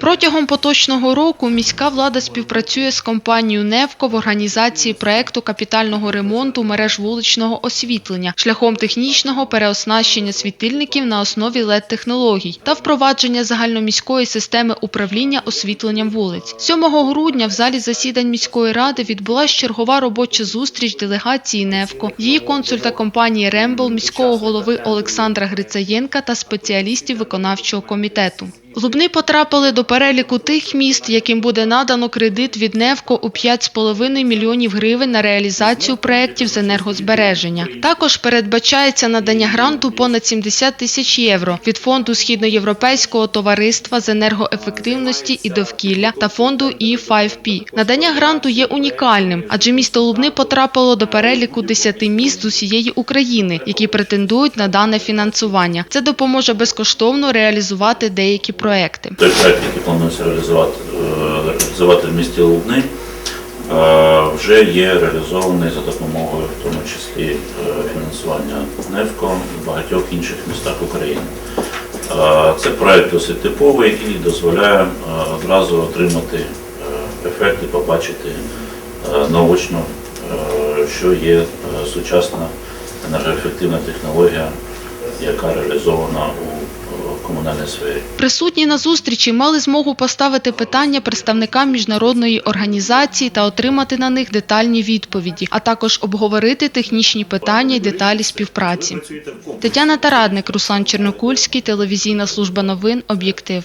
Протягом поточного року міська влада співпрацює з компанією «Невко» в організації проекту капітального ремонту мереж вуличного освітлення шляхом технічного переоснащення світильників на основі LED-технологій та впровадження загальноміської системи управління освітленням вулиць. 7 грудня в залі засідань міської ради відбулася чергова робоча зустріч делегації «Невко», її консульта компанії «Рембл», міського голови Олександра Грицаєнка та спеціалістів виконавчого комітету. Лубни потрапили до переліку тих міст, яким буде надано кредит від «Невко» у 5,5 мільйонів гривень на реалізацію проєктів з енергозбереження. Також передбачається надання гранту понад 70 тисяч євро від Фонду Східноєвропейського товариства з енергоефективності і довкілля та фонду E5P. Надання гранту є унікальним, адже місто Лубни потрапило до переліку 10 міст з усієї України, які претендують на дане фінансування. Це допоможе безкоштовно реалізувати деякі проекти. Той проект, який планується реалізувати, е, реалізувати в місті Лубни, е, вже є реалізований за допомогою, в тому числі е, фінансування НЕФКО в багатьох інших містах України. Це проект досить типовий і дозволяє одразу отримати е, ефект і побачити наочно, що є сучасна енергоефективна технологія, яка реалізована у е, комунальній сфері. Присутні на зустрічі мали змогу поставити питання представникам міжнародної організації та отримати на них детальні відповіді, а також обговорити технічні питання й деталі співпраці. Тетяна Тарадник, Руслан Чернокульський, телевізійна служба новин, об'єктив.